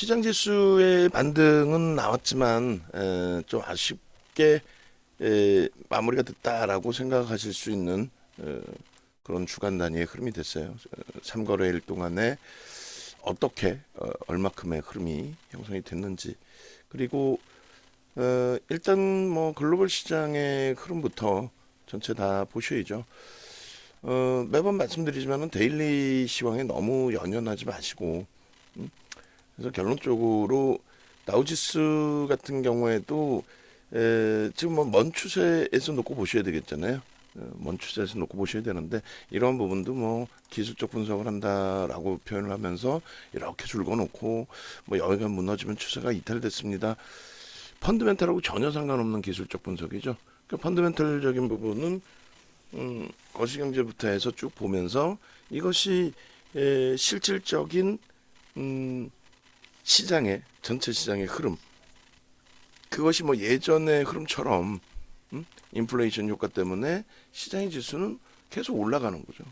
시장 지수의 반등은 나왔지만 에, 좀 아쉽게 에, 마무리가 됐다라고 생각하실 수 있는 에, 그런 주간 단위의 흐름이 됐어요. 3거래일 동안에 어떻게 어, 얼마큼의 흐름이 형성이 됐는지 그리고 어, 일단 뭐 글로벌 시장의 흐름부터 전체 다 보셔야죠. 어, 매번 말씀드리지만은 데일리 시황에 너무 연연하지 마시고 음? 그래서 결론적으로 다우지수 같은 경우에도 에, 지금 뭐먼 추세에서 놓고 보셔야 되겠잖아요. 어, 먼 추세에서 놓고 보셔야 되는데 이러한 부분도 뭐 기술적 분석을 한다라고 표현을 하면서 이렇게 줄거 놓고 뭐 여기가 무너지면 추세가 이탈됐습니다. 펀드멘탈하고 전혀 상관없는 기술적 분석이죠. 그 펀드멘탈적인 부분은 음, 거시경제부터 해서 쭉 보면서 이것이 에, 실질적인 음, 시장의 전체 시장의 흐름 그것이 뭐 예전의 흐름처럼 음? 인플레이션 효과 때문에 시장의 지수는 계속 올라가는 거죠.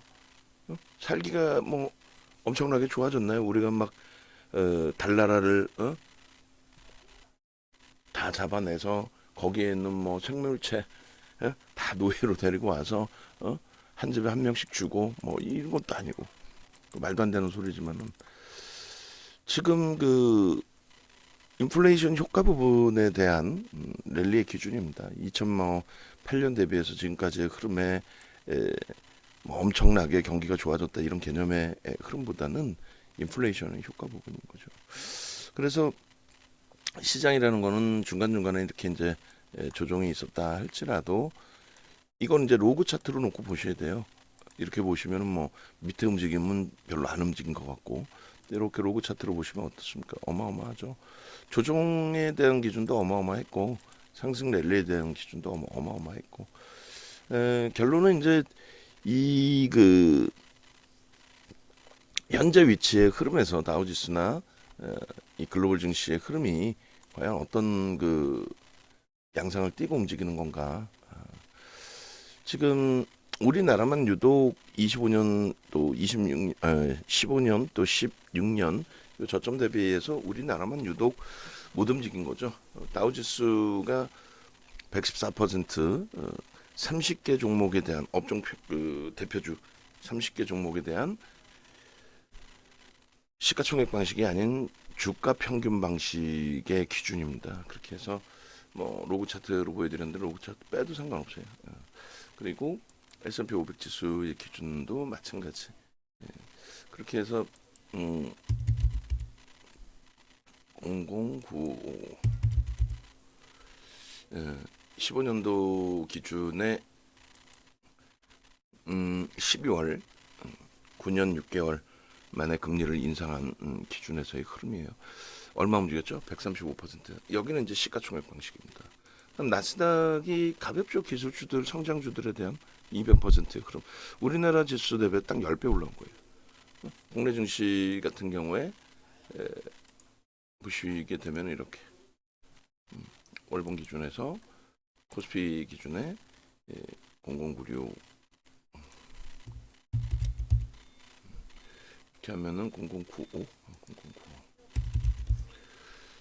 어? 살기가 뭐 엄청나게 좋아졌나요? 우리가 막 어, 달나라를 어? 다 잡아내서 거기에 있는 뭐 생물체 예? 다 노예로 데리고 와서 어? 한 집에 한 명씩 주고 뭐 이런 것도 아니고 그 말도 안 되는 소리지만은 지금 그 인플레이션 효과 부분에 대한 음, 랠리의 기준입니다. 2008년 대비해서 지금까지의 흐름에 에, 뭐 엄청나게 경기가 좋아졌다 이런 개념의 에, 흐름보다는 인플레이션의 효과 부분인 거죠. 그래서 시장이라는 거는 중간중간에 이렇게 이제 에, 조정이 있었다 할지라도 이건 이제 로그 차트로 놓고 보셔야 돼요. 이렇게 보시면은 뭐 밑에 움직임은 별로 안 움직인 것 같고 이렇게 로그 차트로 보시면 어떻습니까? 어마어마하죠. 조정에 대한 기준도 어마어마했고 상승 랠리에 대한 기준도 어마, 어마어마했고 에, 결론은 이제 이 그 현재 위치의 흐름에서 다우지수나 에, 이 글로벌 증시의 흐름이 과연 어떤 그 양상을 띠고 움직이는 건가? 아, 지금 우리나라만 유독 25년 또 26, 아, 15년 또 16년 요 저점 대비해서 우리나라만 유독 못 움직인 거죠. 어, 다우지수가 114% 어, 30개 종목에 대한 업종 표- 그 대표주 30개 종목에 대한 시가총액 방식이 아닌 주가 평균 방식의 기준입니다. 그렇게 해서 뭐 로그 차트로 보여드렸는데 로그 차트 빼도 상관없어요. 어. 그리고 S&P 500 지수의 기준도 마찬가지. 예. 그렇게 해서 음, 0095 예, 15년도 기준에 음, 12월 음, 9년 6개월 만에 금리를 인상한 음, 기준에서의 흐름이에요. 얼마 움직였죠? 135%. 여기는 이제 시가총액 방식입니다. 그럼 나스닥이 가볍죠 기술주들 성장주들에 대한 200%의 흐름. 우리나라 지수 대비 딱 10배 올라온 거예요. 어? 국내 증시 같은 경우에 에, 보시게 되면 이렇게 음, 월봉 기준에서 코스피 기준에 예, 0096 이렇게 하면은 0095 0095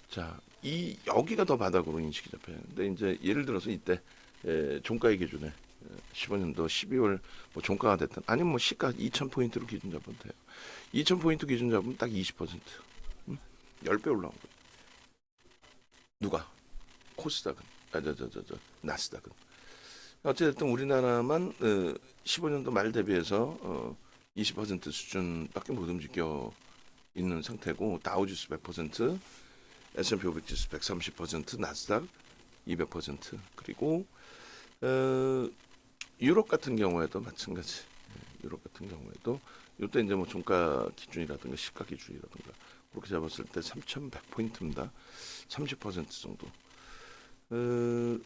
자, 이 여기가 더 바닥으로 인식이 잡혀요. 근데 이제 예를 들어서 이때 에, 종가의 기준에 에, 15년도 12월 뭐 종가가 됐든 아니면 뭐 시가 2,000 포인트로 기준 잡으면 돼요. 2,000 포인트 기준 잡으면 딱 20%. 음? 10배 올라온 거예요. 누가? 코스닥은. 아, 저, 저, 저, 저, 나스닥은. 어쨌든 우리나라만 어, 15년도 말 대비해서 어, 20% 수준밖에 못 움직여 있는 상태고 다우지수 100%, S&P 500 지수 130%, 나스닥 200% 그리고 어, 유럽 같은 경우에도 마찬가지. 예, 유럽 같은 경우에도 이때 이제 뭐 종가 기준이라든가 시가 기준이라든가 그렇게 잡았을 때 3,100포인트입니다. 30% 정도. 어,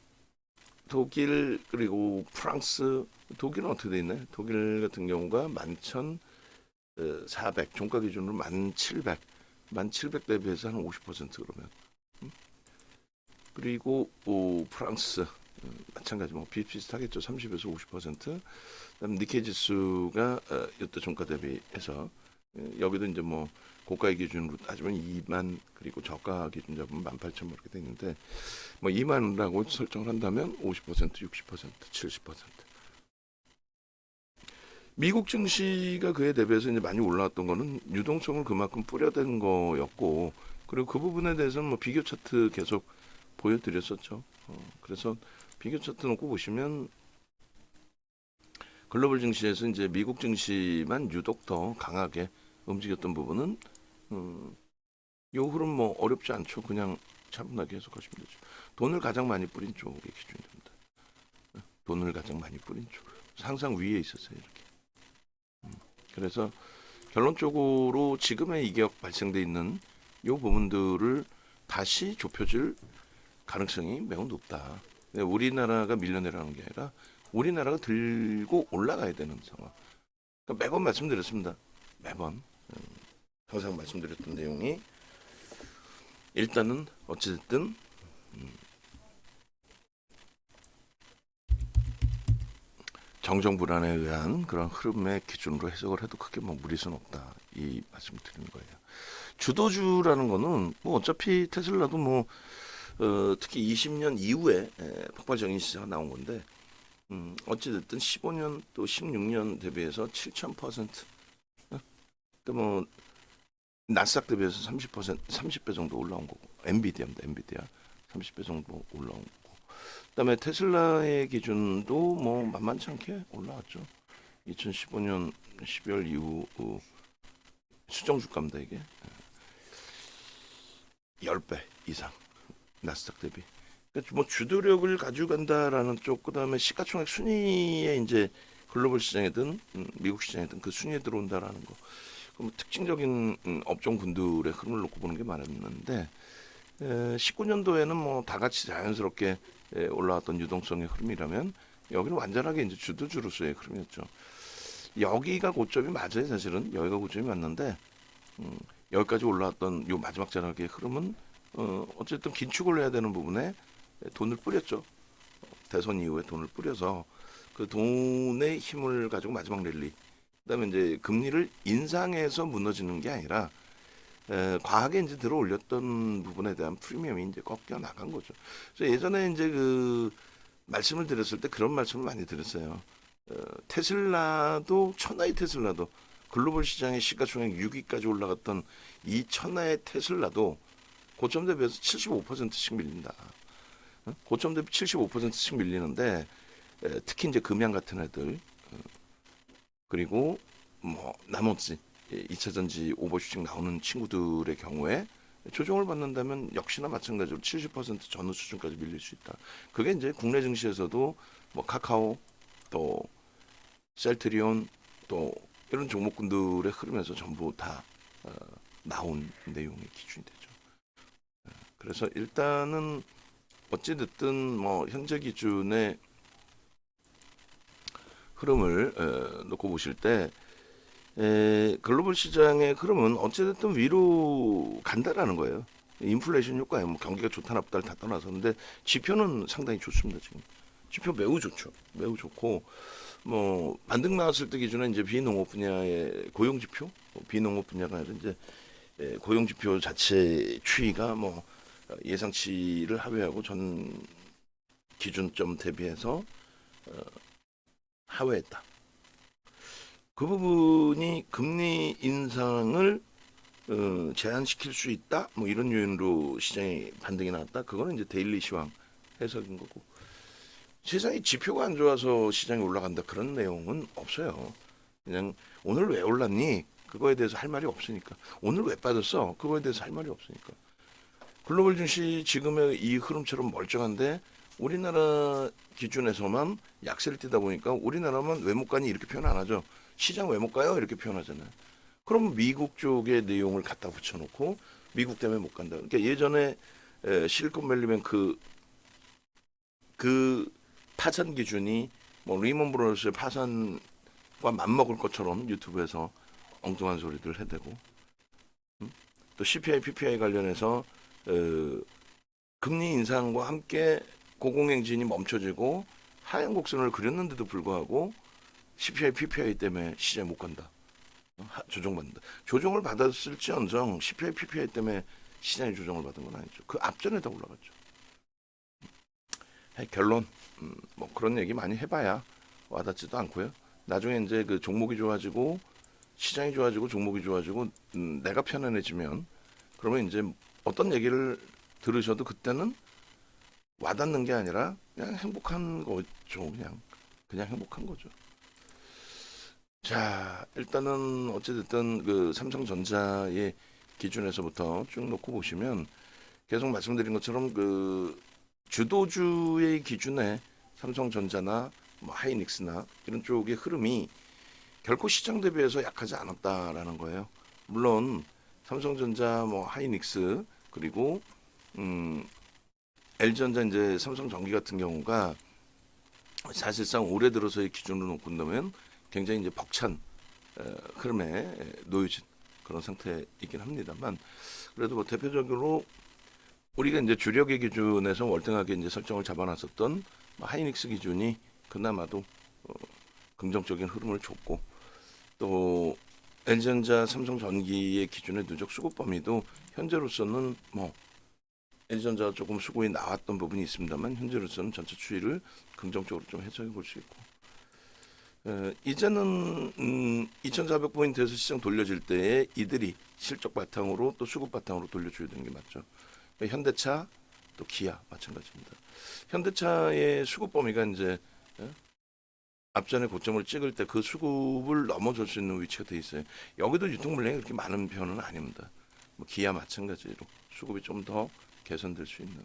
독일 그리고 프랑스 독일은 어떻게 돼 있나요? 독일 같은 경우가 11,400 종가 기준으로 1,700 1,700 대비해서 한 50% 그러면. 음? 그리고 오, 프랑스 음, 마찬가지 뭐 비슷비슷하겠죠. 30에서 50% 그다음 니케 지수가 어, 이때 종가 대비해서 어, 여기도 이제 뭐 고가의 기준으로 따지면 2만 그리고 저가 기준 잡으면 18,000 이렇게 돼 있는데 뭐 2만이라고 설정을 한다면 50% 60% 70% 미국 증시가 그에 대비해서 이제 많이 올라왔던 거는 유동성을 그만큼 뿌려댄 거였고 그리고 그 부분에 대해서는 뭐 비교 차트 계속 보여드렸었죠. 어, 그래서 비교 차트 놓고 보시면 글로벌 증시에서 이제 미국 증시만 유독 더 강하게 움직였던 부분은 음, 요 흐름 뭐 어렵지 않죠. 그냥 차분하게 해석하시면 되죠. 돈을 가장 많이 뿌린 쪽에 기준이 됩니다. 어, 돈을 가장 많이 뿌린 쪽. 항상 위에 있었어요. 이렇게. 음, 그래서 결론적으로 지금의 이격 발생돼 있는 요 부분들을 다시 좁혀질 가능성이 매우 높다. 우리나라가 밀려내라는 게 아니라 우리나라가 들고 올라가야 되는 상황. 그러니까 매번 말씀드렸습니다. 매번 음, 항상 말씀드렸던 내용이 일단은 어찌됐든 음, 정정 불안에 의한 그런 흐름의 기준으로 해석을 해도 크게 뭐 무리수는 없다 이 말씀을 드리는 거예요. 주도주라는 거는 뭐 어차피 테슬라도 뭐 어, 특히 20년 이후에 에, 폭발적인 시세가 나온 건데 음, 어찌됐든 15년 또 16년 대비해서 7,000% 어? 또뭐 나스닥 대비해서 30% 30배 정도 올라온 거고 엔비디아입니다 엔비디아 30배 정도 올라온 거고 그다음에 테슬라의 기준도 뭐 만만치 않게 올라왔죠. 2015년 12월 이후 어, 수정 주가입니다 이게. 10배 이상 나스닥 대비. 그러니까 뭐 주도력을 가지고 간다라는 쪽 그다음에 시가총액 순위에 이제 글로벌 시장이든 음, 미국 시장이든 그 순위에 들어온다라는 거. 그럼 특징적인 음, 업종군들의 흐름을 놓고 보는 게 많았는데 에, 19년도에는 뭐 다 같이 자연스럽게 에, 올라왔던 유동성의 흐름이라면 여기는 완전하게 이제 주도주로서의 흐름이었죠. 여기가 고점이 맞아요, 사실은 여기가 고점이 맞는데 음, 여기까지 올라왔던 요 마지막 자락의 흐름은 어, 어쨌든 긴축을 해야 되는 부분에 돈을 뿌렸죠. 대선 이후에 돈을 뿌려서 그 돈의 힘을 가지고 마지막 랠리. 그 다음에 이제 금리를 인상해서 무너지는 게 아니라 에, 과하게 이제 들어 올렸던 부분에 대한 프리미엄이 이제 꺾여 나간 거죠. 그래서 예전에 이제 그 말씀을 드렸을 때 그런 말씀을 많이 드렸어요. 어, 테슬라도 천하의 테슬라도 글로벌 시장의 시가총액 6위까지 올라갔던 이 천하의 테슬라도 고점 대비해서 75%씩 밀린다. 어? 고점 대비 75%씩 밀리는데 에, 특히 이제 금양 같은 애들 어, 그리고 뭐 나머지 2차 전지 오버슈팅 나오는 친구들의 경우에 조정을 받는다면 역시나 마찬가지로 70% 전후 수준까지 밀릴 수 있다. 그게 이제 국내 증시에서도 뭐 카카오 또 셀트리온 또 이런 종목군들의 흐름에서 전부 다 어, 나온 내용의 기준이 되죠. 어, 그래서 일단은 어찌 됐든 뭐 현재 기준의 흐름을 에, 놓고 보실 때 에, 글로벌 시장의 흐름은 어찌됐든 위로 간다라는 거예요. 인플레이션 효과에 뭐 경기가 좋다 나쁘다를 다 떠나서 근데 지표는 상당히 좋습니다 지금. 지표 매우 좋죠. 매우 좋고 뭐 반등 나왔을 때 기준에 이제 비농업 분야의 고용 지표, 뭐 비농업 분야가 아니라 이제 에, 고용 지표 자체 추이가 뭐 예상치를 하회하고 전 기준점 대비해서 어, 하회했다. 그 부분이 금리 인상을 어, 제한시킬 수 있다. 뭐 이런 요인으로 시장에 반등이 나왔다. 그거는 이제 데일리 시황 해석인 거고. 세상에 지표가 안 좋아서 시장이 올라간다 그런 내용은 없어요. 그냥 오늘 왜 올랐니? 그거에 대해서 할 말이 없으니까. 오늘 왜 빠졌어? 그거에 대해서 할 말이 없으니까. 글로벌 증시 지금의 이 흐름처럼 멀쩡한데 우리나라 기준에서만 약세를 띠다 보니까 우리나라만 가니 이렇게 표현 안 하죠. 시장 왜 못 가요? 이렇게 표현하잖아요. 그럼 미국 쪽의 내용을 갖다 붙여놓고 미국 때문에 못 간다. 그러니까 예전에 에, 실리콘밸리뱅크 그 파산 기준이 뭐 리먼 브로더스의 파산과 맞먹을 것처럼 유튜브에서 엉뚱한 소리들 해대고 음? 또 CPI, PPI 관련해서 어, 금리 인상과 함께 고공행진이 멈춰지고 하얀 곡선을 그렸는데도 불구하고 CPI, PPI 때문에 시장 못 간다. 하- 조정받는다. 조정을 받았을지언정 CPI, PPI 때문에 시장이 조정을 받은 건 아니죠. 그 앞전에 다 올라갔죠. 해, 결론 음, 뭐 그런 얘기 많이 해봐야 와닿지도 않고요. 나중에 이제 그 종목이 좋아지고 시장이 좋아지고 종목이 좋아지고 음, 내가 편안해지면 그러면 이제 어떤 얘기를 들으셔도 그때는 와닿는 게 아니라 그냥 행복한 거죠. 그냥 그냥 행복한 거죠. 자 일단은 어찌됐든 그 삼성전자의 기준에서부터 쭉 놓고 보시면 계속 말씀드린 것처럼 그 주도주의 기준에 삼성전자나 뭐 하이닉스나 이런 쪽의 흐름이 결코 시장 대비해서 약하지 않았다라는 거예요. 물론 삼성전자, 뭐 하이닉스 그리고 음 LG전자 이제 삼성전기 같은 경우가 사실상 올해 들어서의 기준으로 놓고 본다면 굉장히 이제 벅찬 어, 흐름에 놓여진 그런 상태이긴 합니다만 그래도 뭐 대표적으로 우리가 이제 주력의 기준에서 월등하게 이제 설정을 잡아놨었던 뭐 하이닉스 기준이 그나마도 어, 긍정적인 흐름을 줬고 또 LG전자, 삼성전기의 기준의 누적 수급 범위도 현재로서는 뭐 LG전자가 조금 수급이 나왔던 부분이 있습니다만 현재로서는 전체 추이를 긍정적으로 좀 해석해 볼 수 있고 어, 이제는 음, 2,400포인트에서 시장 돌려질 때에 이들이 실적 바탕으로 또 수급 바탕으로 돌려줘야 되는 게 맞죠. 그러니까 현대차 또 기아 마찬가지입니다. 현대차의 수급 범위가 이제 예? 앞전에 고점을 찍을 때 그 수급을 넘어설 수 있는 위치가 돼 있어요. 여기도 유통 물량이 그렇게 많은 편은 아닙니다. 뭐 기아 마찬가지로 수급이 좀 더 개선될 수 있는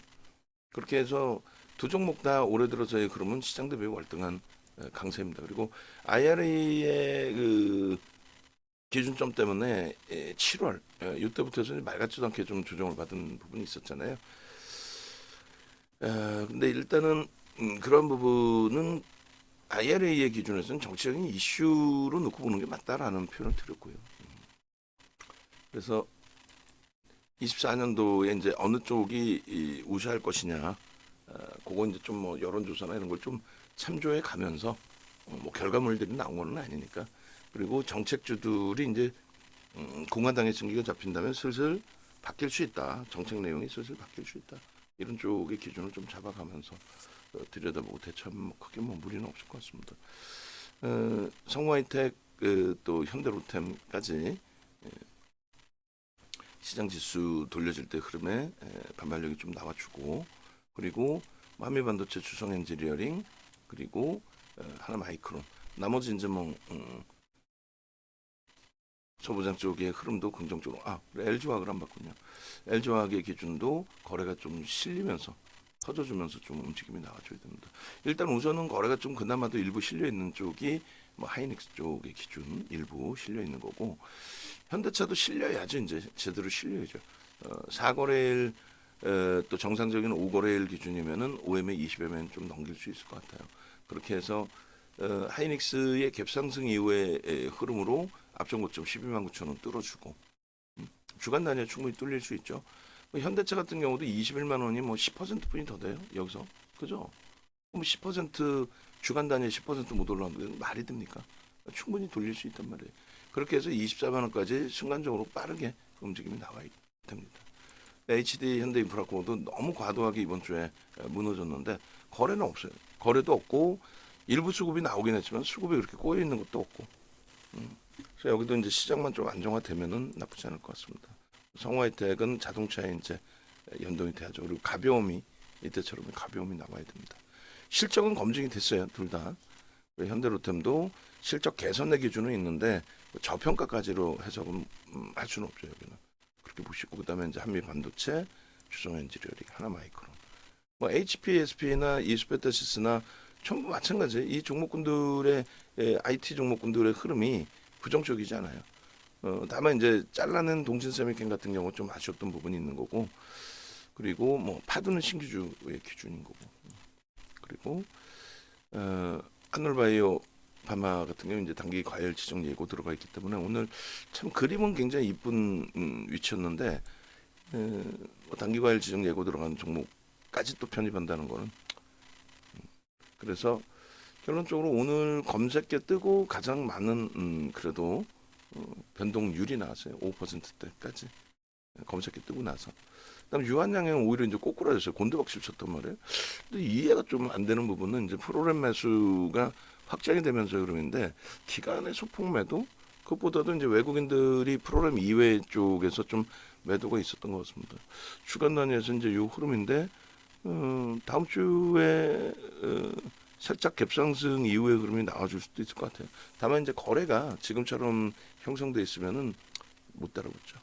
그렇게 해서 두 종목 다 올해 들어서의 그러면 시장 대비 월등한 에, 강세입니다. 그리고 IRA의 그 기준점 때문에 에, 7월 에, 이때부터 해서 말 같지도 않게 좀 조정을 받은 부분이 있었잖아요. 에, 근데 일단은 음, 그런 부분은 IRA의 기준에서는 정치적인 이슈로 놓고 보는 게 맞다라는 표현을 드렸고요. 음. 그래서 24년도에 이제 어느 쪽이 이 우세할 것이냐, 어, 그거 이제 좀 뭐 여론조사나 이런 걸좀 참조해 가면서 어, 뭐 결과물들이 나온 건 아니니까 그리고 정책주들이 이제 음, 공화당의 승기가 잡힌다면 슬슬 바뀔 수 있다. 정책 내용이 슬슬 바뀔 수 있다. 이런 쪽의 기준을 좀 잡아가면서 어, 들여다보고 대처하면 뭐 크게 뭐 무리는 없을 것 같습니다. 어, 성화이텍 그, 또 현대로템까지 예, 시장 지수 돌려질 때 흐름에 에, 반발력이 좀 나와주고 그리고 마미반도체 주성 엔지니어링 그리고 어, 하나 마이크론 나머지 이제 뭐 음, 소부장 쪽의 흐름도 긍정적으로 아 LG 화학을 안 봤군요. LG 화학의 기준도 거래가 좀 실리면서 터져주면서 좀 움직임이 나와줘야 됩니다. 일단 우선은 거래가 좀 그나마도 일부 실려 있는 쪽이 뭐 하이닉스 쪽의 기준 일부 실려 있는 거고 현대차도 실려야죠 이제 제대로 실려야죠. 어, 4거래일 어, 또 정상적인 5거래일 기준이면은 5M 20M은 좀 넘길 수 있을 것 같아요. 그렇게 해서 어, 하이닉스의 갭상승 이후의 에, 흐름으로 앞전 고점 12만 9천 원 뚫어주고 음, 주간 단위에 충분히 뚫릴 수 있죠. 뭐 현대차 같은 경우도 21만 원이 뭐 10% 뿐이 더 돼요. 여기서 그죠? 그럼 10% 주간 단위에 10%못 올라오는데 말이 됩니까? 충분히 돌릴 수 있단 말이에요. 그렇게 해서 24만 원까지 순간적으로 빠르게 움직임이 나와야 됩니다. HD 현대인프라코도 너무 과도하게 이번 주에 무너졌는데 거래는 없어요. 거래도 없고 일부 수급이 나오긴 했지만 수급이 그렇게 꼬여 있는 것도 없고. 음. 그래서 여기도 이제 시장만 좀 안정화되면은 나쁘지 않을 것 같습니다. 성화이텍은 자동차에 이제 연동이 돼야죠. 그리고 가벼움이 이때처럼 가벼움이 나와야 됩니다. 실적은 검증이 됐어요, 둘 다. 현대로템도 실적 개선의 기준은 있는데 저평가까지로 해석은 음, 할 수는 없죠 여기는 그렇게 보시고 그다음에 이제 한미 반도체, 주성 엔지니어링, 하나 마이크론, 뭐 HP, SP나 이스페타시스나 전부 마찬가지. 이 종목군들의 에, IT 종목군들의 흐름이 부정적이지 않아요. 어, 다만 이제 잘라낸 동신세미캠 같은 경우 좀 아쉬웠던 부분이 있는 거고 그리고 뭐 파도는 신규주의 기준인 거고 그리고 어, 하늘바이오 바마 같은 경우 이제 단기 과열 지정 예고 들어가 있기 때문에 오늘 참 그림은 굉장히 이쁜 음, 위치였는데 에, 뭐 단기 과열 지정 예고 들어가는 종목까지 또 편입한다는 거는 음, 그래서 결론적으로 오늘 검색계 뜨고 가장 많은 음, 그래도 어, 변동률이 나왔어요. 5%대까지 검색기 뜨고 나서. 그다음 유한양행은 오히려 이제 꼬꾸라졌어요. 곤두박질 쳤단 말이에요. 근데 이해가 좀 안 되는 부분은 이제 프로그램 매수가 확장이 되면서 그러는데 기간의 소폭 매도 그것보다도 이제 외국인들이 프로그램 이외 쪽에서 좀 매도가 있었던 것 같습니다. 주간 단위에서 이제 요 흐름인데 어, 다음 주에 어, 살짝 갭상승 이후의 흐름이 나와줄 수도 있을 것 같아요. 다만 이제 거래가 지금처럼 형성돼 있으면은 못 따라붙죠.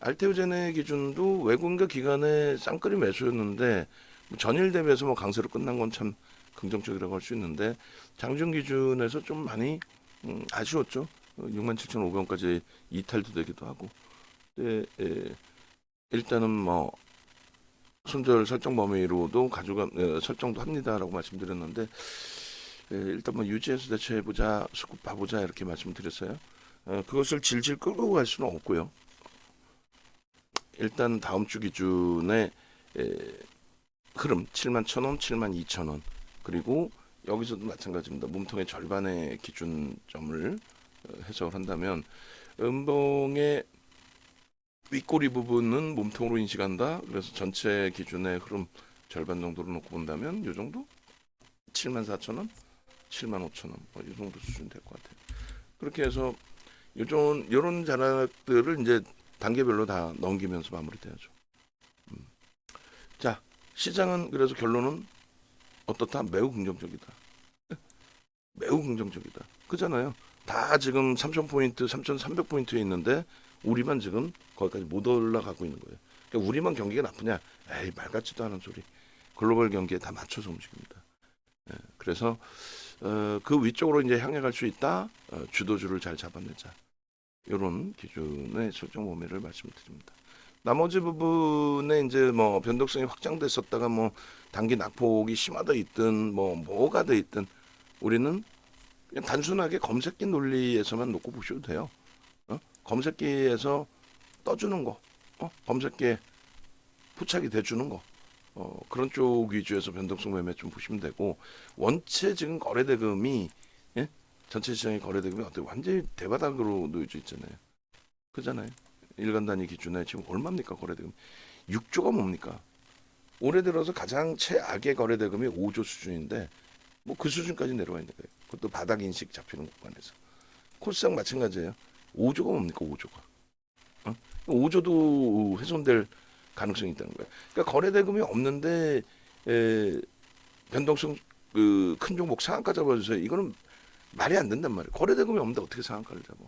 알테오젠의 기준도 외국인과 기관의 쌍끌이 매수였는데 뭐 전일 대비해서 뭐 강세로 끝난 건 참 긍정적이라고 할 수 있는데 장중 기준에서 좀 많이 음, 아쉬웠죠. 67,500원까지 이탈도 되기도 하고. 근데 에, 일단은 뭐 손절 설정 범위로도 가져가 에, 설정도 합니다라고 말씀드렸는데 에, 일단 뭐 유지해서 대처해 보자, 수급 봐보자 이렇게 말씀드렸어요. 어, 그것을 질질 끌고 갈 수는 없고요. 일단 다음 주 기준에 에, 흐름 7만 1,000원, 7만 2,000원 그리고 여기서도 마찬가지입니다. 몸통의 절반의 기준점을 어, 해석을 한다면 음봉의 윗꼬리 부분은 몸통으로 인식한다. 그래서 전체 기준의 흐름 절반 정도로 놓고 본다면 이 정도 7만 4천 원, 7만 5천 원, 뭐 이 정도 수준 될 것 같아요. 그렇게 해서 요런 요런 자락들을 이제 단계별로 다 넘기면서 마무리돼야죠. 음. 자 시장은 그래서 결론은 어떻다? 매우 긍정적이다. 매우 긍정적이다. 그잖아요. 다 지금 3,000포인트, 3,300포인트에 있는데 우리만 지금 거기까지 못 올라가고 있는 거예요. 그러니까 우리만 경기가 나쁘냐? 에이 말 같지도 않은 소리. 글로벌 경기에 다 맞춰서 움직입니다. 예, 그래서 어, 그 위쪽으로 이제 향해 갈 수 있다. 어, 주도주를 잘 잡아내자. 이런 기준의 설정 범위를 말씀드립니다. 나머지 부분에 이제 뭐 변동성이 확장됐었다가 뭐 단기 낙폭이 심화돼 있든 뭐 뭐가 돼 있든 우리는 그냥 단순하게 검색기 논리에서만 놓고 보셔도 돼요. 어? 검색기에서 떠주는 거, 어? 검색기에 포착이 돼주는 거, 어, 그런 쪽 위주에서 변동성 매매 좀 보시면 되고 원체 지금 거래 대금이 예? 전체 시장의 거래 대금이 어때 완전히 대바닥으로 놓여져 있잖아요. 그잖아요. 일간 단위 기준에 지금 얼마입니까 거래 대금? 6조가 뭡니까? 올해 들어서 가장 최악의 거래 대금이 5조 수준인데 뭐 그 수준까지 내려와 있는 거예요. 그것도 바닥 인식 잡히는 구간에서 코스닥 마찬가지예요. 5조가 뭡니까 5조가? 어? 5조도 훼손될 가능성이 있다는 거예요. 그러니까 거래 대금이 없는데 에, 변동성 그 큰 종목 상한가 잡아주세요. 이거는 말이 안 된단 말이에요. 거래 대금이 없는데 어떻게 상한가를 잡아?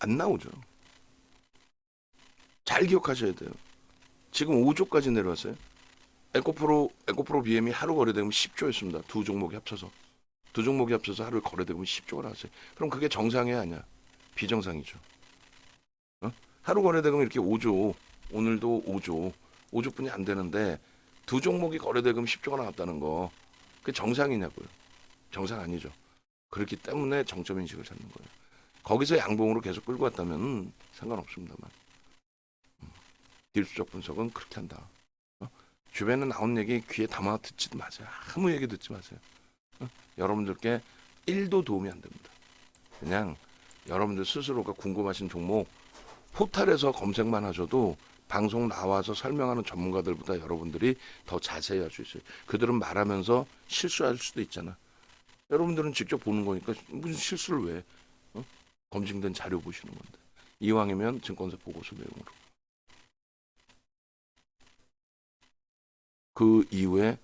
안 나오죠. 잘 기억하셔야 돼요. 지금 5조까지 내려왔어요. 에코프로 에코프로 BM이 하루 거래대금 10조였습니다. 두 종목이 합쳐서 두 종목이 합쳐서 하루 거래대금 10조가 나왔어요. 그럼 그게 정상이 아니야? 비정상이죠. 어? 하루 거래대금 이렇게 5조 오늘도 5조 5조뿐이 안 되는데 두 종목이 거래대금 10조가 나왔다는 거 그게 정상이냐고요? 정상 아니죠. 그렇기 때문에 정점 인식을 찾는 거예요. 거기서 양봉으로 계속 끌고 왔다면 상관없습니다만 음, 딜수적 분석은 그렇게 한다. 어? 주변에 나온 얘기 귀에 담아 듣지도 마세요. 아무 얘기 듣지 마세요. 어? 여러분들께 1도 도움이 안 됩니다. 그냥 여러분들 스스로가 궁금하신 종목 포탈에서 검색만 하셔도 방송 나와서 설명하는 전문가들보다 여러분들이 더 자세히 할 수 있어요. 그들은 말하면서 실수할 수도 있잖아. 여러분들은 직접 보는 거니까 무슨 실수를 왜? 어? 검증된 자료 보시는 건데. 이왕이면 증권사 보고서 내용으로. 그 이후에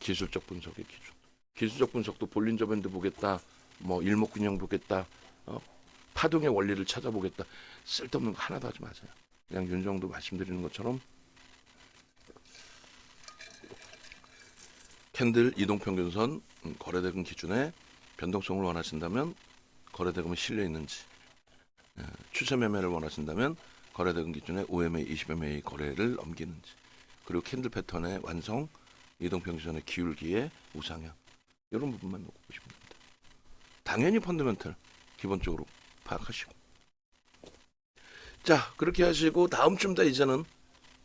기술적 분석의 기준. 기술적 분석도 볼린저 밴드 보겠다. 뭐 일목균형 보겠다. 어? 파동의 원리를 찾아보겠다. 쓸데없는 거 하나도 하지 마세요. 그냥 윤정도 말씀드리는 것처럼 캔들 이동평균선 음, 거래대금 기준에 변동성을 원하신다면 거래대금이 실려 있는지 예, 추세 매매를 원하신다면 거래대금 기준에 5MA, 20MA 거래를 넘기는지 캔들 패턴의 완성, 이동 평균선의 기울기의 우상향 이런 부분만 놓고 보시면 됩니다. 당연히 펀더멘털 기본적으로 파악하시고 자 그렇게 하시고 다음 주입니다 이제는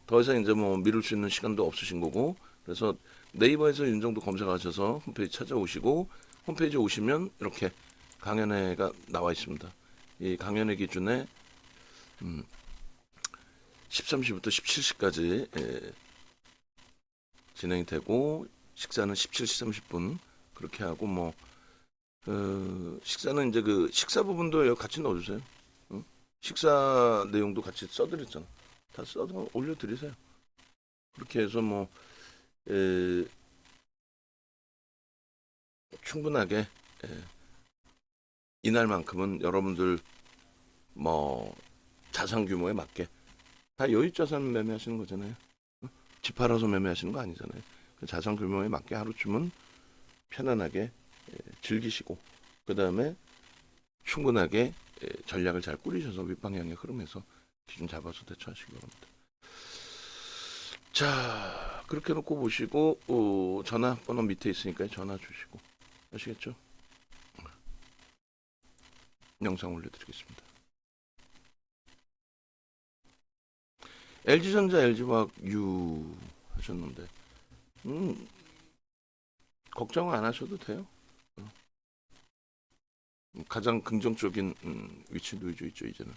더 이상 이제 뭐 미룰 수 있는 시간도 없으신 거고 그래서 네이버에서 윤정도 검색하셔서 홈페이지 찾아오시고 홈페이지 오시면 이렇게 강연회가 나와 있습니다. 이 강연회 기준에 음, 13시부터 17시까지 예, 진행이 되고 식사는 17시 30분 그렇게 하고 뭐 어, 식사는 이제 그 식사 부분도 같이 넣어주세요. 응? 식사 내용도 같이 써드렸잖아. 다 써서 올려드리세요. 그렇게 해서 뭐 에, 충분하게 에, 이날만큼은 여러분들 뭐 자산 규모에 맞게 다 여유 자산 매매하시는 거잖아요. 응? 집 팔아서 매매하시는 거 아니잖아요. 그 자산 규모에 맞게 하루쯤은 편안하게 에, 즐기시고 그 다음에 충분하게 에, 전략을 잘 꾸리셔서 윗방향의 흐름에서 기준 잡아서 대처하시기 바랍니다. 자 그렇게 놓고 보시고 어, 전화번호 밑에 있으니까 전화 주시고 아시겠죠? 영상 올려드리겠습니다. LG전자, LG화학 유 하셨는데 음, 걱정 안 하셔도 돼요. 어. 가장 긍정적인 음, 위치 놓여져 있죠 이제는.